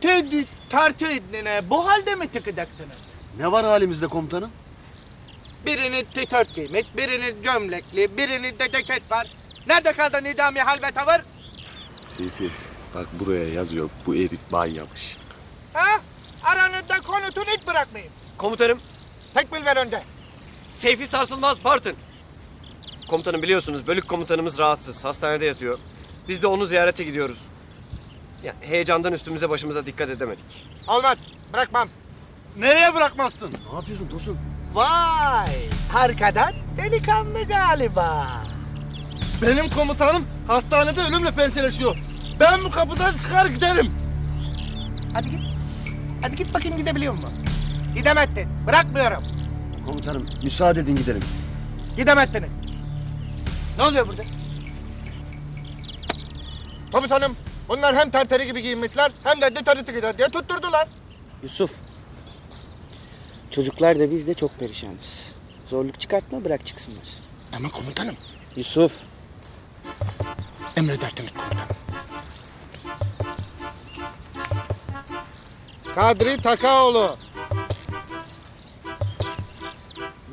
Tedi tartı ne bu halde mi tıkıdaktınız? Ne var halimizde komutanım? Birini titört giymek, birini gömlekli, birini de ceket var. Nerede kaldı nidami hal ve tavır? Seyfi bak buraya yazıyor bu herif banyamış. Ha? Aranızda konutun hiç bırakmayın. Komutanım, Tekmil ver önde. Seyfi Sarsılmaz Bartın. Komutanım biliyorsunuz bölük komutanımız rahatsız. Hastanede yatıyor. Biz de onu ziyarete gidiyoruz. Ya, heyecandan üstümüze başımıza dikkat edemedik. Olmaz, bırakmam. Nereye bırakmazsın? Ne yapıyorsun Tosun? Vay, arkadan delikanlı galiba. Benim komutanım hastanede ölümle pençeleşiyor. Ben bu kapıdan çıkar giderim. Hadi git. Hadi git bakayım gidebiliyor musun? Gidemezsin, bırakmıyorum. Komutanım müsaade edin gidelim. Gidemezsiniz. Ne oluyor burada? Komutanım, bunlar hem terteri gibi giyinmişler hem de detarıtı gider diye tutturdular. Yusuf. Çocuklar da biz de çok perişanız. Zorluk çıkartma bırak çıksınlar. Ama komutanım, Yusuf. emredersiniz komutanım. Kadri Takaoğlu.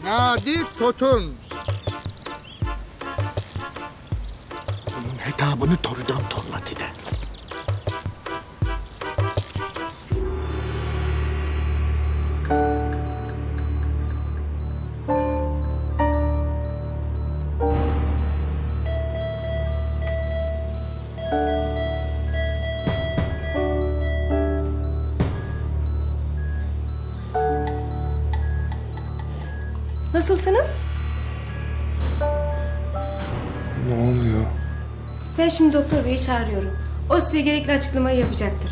Nadi Totun. Bunun hetabını torudan torlat Nasılsınız? Ne oluyor? Ben şimdi doktor beyi çağırıyorum. O size gerekli açıklamayı yapacaktır.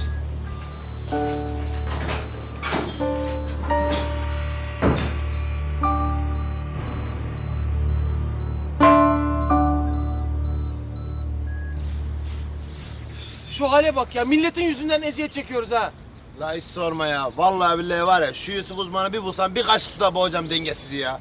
Şu hale bak ya milletin yüzünden eziyet çekiyoruz ha. La hiç sorma ya. Vallahi billahi var ya şu Yusuf uzmanı bir bulsam bir kaşık suda boğacağım dengesizi ya.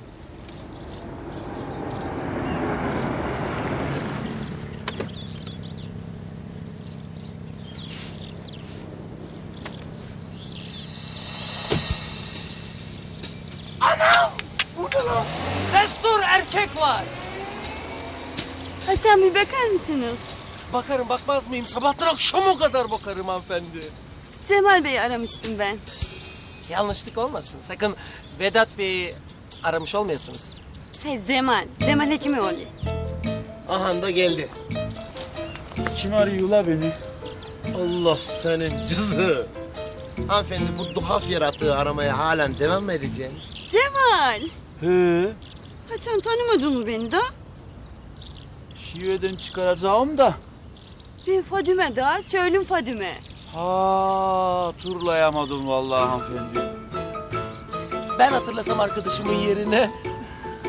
Erkek var. Hasan bir bakar mısınız? Bakarım bakmaz mıyım? Sabahtan akşama kadar bakarım hanımefendi. Cemal Bey'i aramıştım ben. Yanlışlık olmasın. Sakın Vedat Bey'i aramış olmayasınız. Hayır Cemal. Cemal Hekimoğlu. Aha da geldi. Kim arıyor la beni? Allah senin cızı. Hanımefendi bu duhaf yaratığı aramaya halen devam mı edeceksiniz? Cemal. He, Hasan tanımadın mı beni de? şiveden çıkaracağım da. Ben Fadime da. Çölüm Fadime. Ha, turlayamadım vallahi hanımefendi. Ben hatırlasam arkadaşımın yerine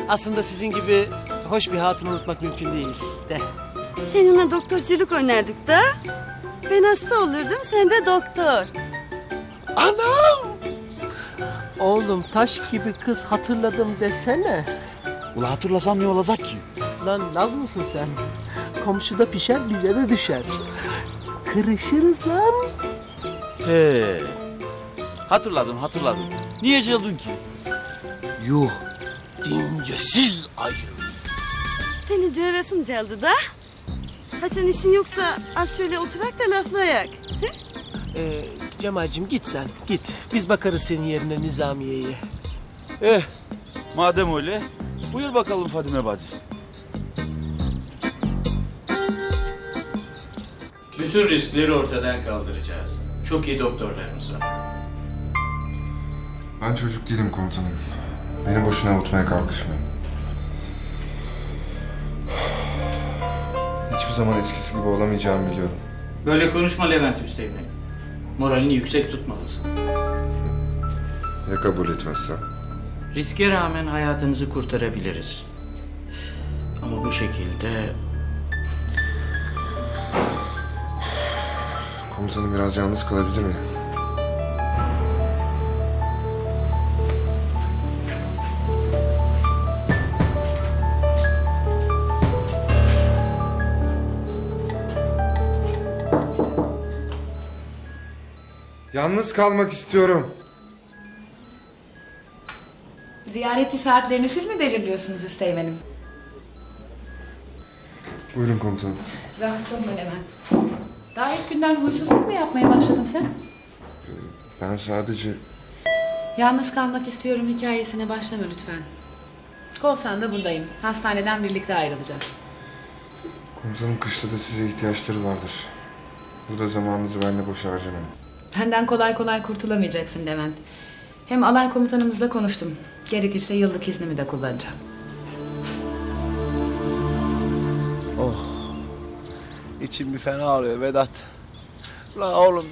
aslında sizin gibi hoş bir hatunu unutmak mümkün değil de. Seninle doktorculuk oynardık da. Ben hasta olurdum, sen de doktor. Oğlum taş gibi kız hatırladım desene. Ula hatırlasam ne olacak ki? Lan Laz mısın sen? Komşuda pişer bize de düşer. Kırışırız lan. He. Hatırladım, hatırladım. Niye cıldın ki? Yuh. Dingesiz ayı. Seni cığırasım çaldı da. Haçan işin yoksa az şöyle oturak da laflayak. Ee, Cemal'cim git sen git. Biz bakarız senin yerine Nizamiye'ye. Eh, madem öyle, buyur bakalım Fadime bacı. Bütün riskleri ortadan kaldıracağız. Çok iyi doktorlarımız var. Ben çocuk değilim komutanım. Beni boşuna avutmaya kalkışmayın. Hiçbir zaman eskisi gibi olamayacağımı biliyorum. Böyle konuşma Levent Üsteğmen. Moralini yüksek tutmalısın. Ya kabul etmezsen? Riske rağmen hayatınızı kurtarabiliriz. Ama bu şekilde Komutanım biraz yalnız kalabilir miyim? Yalnız kalmak istiyorum. Ziyaretçi saatlerini siz mi belirliyorsunuz Üsteğmen'im? Buyurun komutanım. Rahatsız olma Levent. Daha ilk günden huysuzluk mu yapmaya başladın sen? Ben sadece... Yalnız kalmak istiyorum hikayesine başlama lütfen. Kovsan da buradayım. Hastaneden birlikte ayrılacağız. Komutanım kışta da size ihtiyaçları vardır. Burada zamanınızı benimle boş harcamayın. Benden kolay kolay kurtulamayacaksın Levent. Hem alay komutanımızla konuştum. Gerekirse yıllık iznimi de kullanacağım. İçim bir fena ağrıyor Vedat. La oğlum